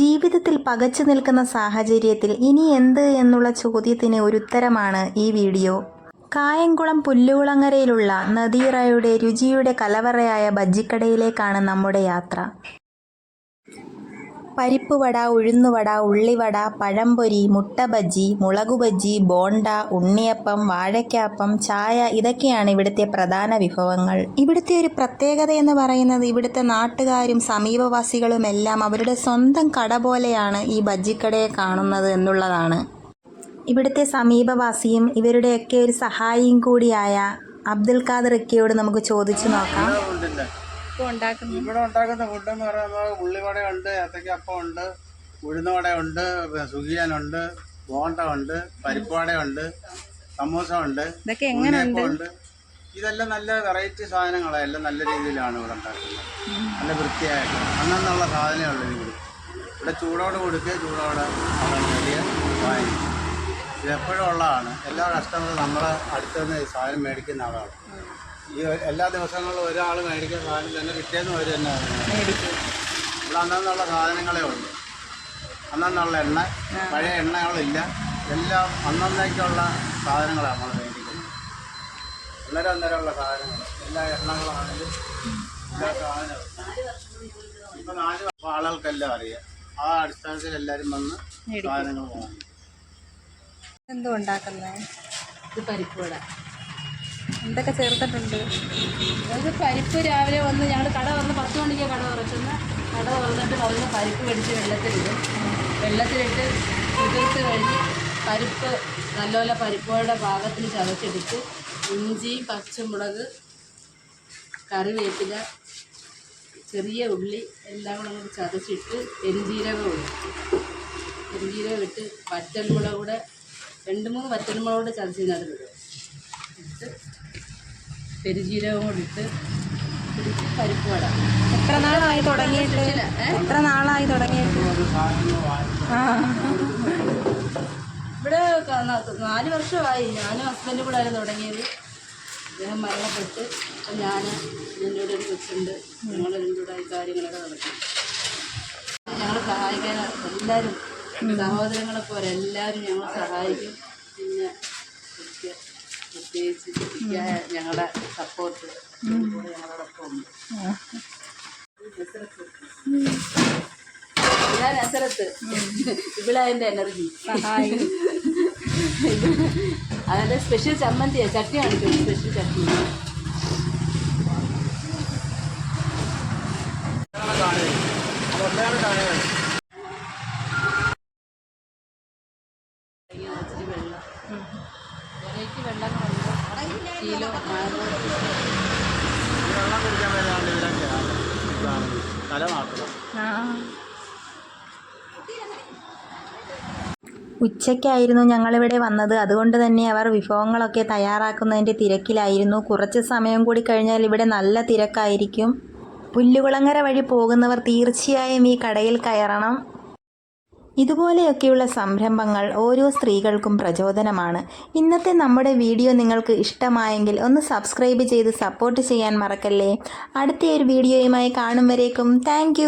ജീവിതത്തിൽ പകച്ചു നിൽക്കുന്ന സാഹചര്യത്തിൽ ഇനി എന്ത് എന്നുള്ള ചോദ്യത്തിന് ഒരു ഉത്തരമാണ് ഈ വീഡിയോ. കായംകുളം പുല്ലുകുളങ്ങരയിലുള്ള നദീറയുടെ രുചിയുടെ കലവറയായ ബജ്ജിക്കടയിലേക്കാണ് നമ്മുടെ യാത്ര. പരിപ്പ് വട ഉഴുന്നുവട ഉള്ളിവട പഴംപൊരി മുട്ട ബജി മുളക് ബജി ബോണ്ട ഉണ്ണിയപ്പം വാഴയ്ക്കാപ്പം ചായ ഇതൊക്കെയാണ് ഇവിടുത്തെ പ്രധാന വിഭവങ്ങൾ. ഇവിടുത്തെ ഒരു പ്രത്യേകത എന്ന് പറയുന്നത് ഇവിടുത്തെ നാട്ടുകാരും സമീപവാസികളും എല്ലാം അവരുടെ സ്വന്തം കട പോലെയാണ് ഈ ബജ്ജിക്കടയെ കാണുന്നത് എന്നുള്ളതാണ്. ഇവിടുത്തെ സമീപവാസിയും ഇവരുടെയൊക്കെ ഒരു സഹായിയും കൂടിയായ അബ്ദുൽ ഖാദർ ഇക്കയോട് നമുക്ക് ചോദിച്ചു നോക്കാം. ഇവിടെ ഉണ്ടാക്കുന്ന ഫുഡ് എന്ന് പറയുമ്പോൾ ഉള്ളിവടയുണ്ട് ഏത്തക്കപ്പം ഉണ്ട് ഉഴുന്നുവടയുണ്ട് സുഖിയാനുണ്ട് ബോണ്ട ഉണ്ട് പരിപ്പുവടയുണ്ട് സമൂസ ഉണ്ട് ഇതൊക്കെ ഉണ്ട് ഇതെല്ലാം നല്ല വെറൈറ്റി സാധനങ്ങളാണ് എല്ലാം നല്ല രീതിയിലാണ് ഇവിടെ ഉണ്ടാക്കുന്നത്. നല്ല വൃത്തിയായിട്ട് അങ്ങനെയുള്ള സാധനമേ ഉള്ളൂ ഇവിടെ. ഇവിടെ ചൂടോട് കൊടുക്കുക ചൂടോടെ വലിയ വാങ്ങിക്കും ഇത് എപ്പോഴും ഉള്ളതാണ്. എല്ലാ കസ്റ്റമറും നമ്മളെ അടുത്തുനിന്ന് സാധനം മേടിക്കുന്ന ആളാണ്. ഈ എല്ലാ ദിവസങ്ങളിലും ഒരാൾ മേടിക്കുന്ന സാധനം തന്നെ കിട്ടിയെന്ന് അവർ തന്നെ മേടിക്കും. ഇവിടെ അന്നന്നുള്ള സാധനങ്ങളേ ഉള്ളൂ. അന്നന്നുള്ള എണ്ണ പഴയ എണ്ണകളില്ല. എല്ലാം അന്നേക്കുള്ള സാധനങ്ങളാണ് നമ്മൾ മേടിക്കുന്നത്. അന്നേരം അന്നേരമുള്ള സാധനങ്ങൾ. എല്ലാ എണ്ണകളാണെങ്കിലും എല്ലാ സാധനവും ഇപ്പം നാല് ആളുകൾക്കെല്ലാം അറിയാം. ആ അടിസ്ഥാനത്തിൽ എല്ലാവരും വന്ന് സാധനങ്ങൾ വാങ്ങും. എന്തോ ഉണ്ടാക്കുന്നത് ഇത് പരിപ്പ് വട എന്തൊക്കെ ചേർത്തിട്ടുണ്ട്? അത് പരിപ്പ് രാവിലെ വന്ന് ഞങ്ങൾ കട വന്ന് പത്ത് മണിക്ക് കട തുറച്ചെന്ന് കട തുറന്നിട്ട് വന്ന് പരിപ്പ് മേടിച്ച് വെള്ളത്തിലിടും വെള്ളത്തിലിട്ട് കുതിർത്ത് കഴിഞ്ഞ് പരിപ്പ് നല്ലപോലെ പരിപ്പുകളുടെ പാകത്തിന് ചതച്ചെടുത്ത് ഇഞ്ചി പച്ചമുളക് കറിവേപ്പില ചെറിയ ഉള്ളി എല്ലാം കൂടെ അങ്ങോട്ട് ചതച്ചിട്ട് പെരുംജീരകം ഇടും. പെരുംജീരകം ഇട്ട് കൂടെ രണ്ട് മൂന്ന് വറ്റൽമുളക് കൂടെ ഇടും. ഇട്ട് പെരുജീരകം കൊടുത്ത് പിടിച്ച് പരിപ്പ് വട. എത്ര നാളായി തുടങ്ങിയിട്ട്? എത്ര നാളായി തുടങ്ങിയിട്ട്? ഇവിടെ നാല് വർഷമായി. ഞാനും ഹസ്ബൻഡും കൂടെ ആയിരുന്നു തുടങ്ങിയത്. അദ്ദേഹം മരണപ്പെട്ട് അപ്പം ഞാൻ എന്റെ കൂടെ ഒരു കൊച്ചുണ്ട്. ഞങ്ങൾ കൂടെ ഈ കാര്യങ്ങളൊക്കെ നടക്കും ഞങ്ങൾ സഹായിക്കാൻ എല്ലാവരും സഹോദരങ്ങളെ പോലെ എല്ലാവരും ഞങ്ങൾ സഹായിക്കും. പിന്നെ പ്രത്യേകിച്ച് ഞങ്ങളുടെ സപ്പോർട്ട് ഞങ്ങളോടൊപ്പം ഉണ്ട്. ഞാൻ അസരത്ത് ഇവിടെ എന്റെ എനർജി അതിന്റെ സ്പെഷ്യൽ ചമ്മന്തിയാ ചട്ടി കാണിക്കും സ്പെഷ്യൽ ചട്നി ഇച്ചിരി കിലോ. ഉച്ചയ്ക്കായിരുന്നു ഞങ്ങളിവിടെ വന്നത്. അതുകൊണ്ട് തന്നെ അവർ വിഭവങ്ങളൊക്കെ തയ്യാറാക്കുന്നതിന്റെ തിരക്കിലായിരുന്നു. കുറച്ച് സമയം കൂടി കഴിഞ്ഞാൽ ഇവിടെ നല്ല തിരക്കായിരിക്കും. പുല്ലുകുളങ്ങര വഴി പോകുന്നവർ തീർച്ചയായും ഈ കടയിൽ കയറണം. ഇതുപോലെയൊക്കെയുള്ള സംരംഭങ്ങൾ ഓരോ സ്ത്രീകൾക്കും പ്രചോദനമാണ്. ഇന്നത്തെ നമ്മുടെ വീഡിയോ നിങ്ങൾക്ക് ഇഷ്ടമായെങ്കിൽ ഒന്ന് സബ്സ്ക്രൈബ് ചെയ്ത് സപ്പോർട്ട് ചെയ്യാൻ മറക്കല്ലേ. അടുത്ത ഒരു വീഡിയോയുമായി കാണും വരേക്കും. താങ്ക്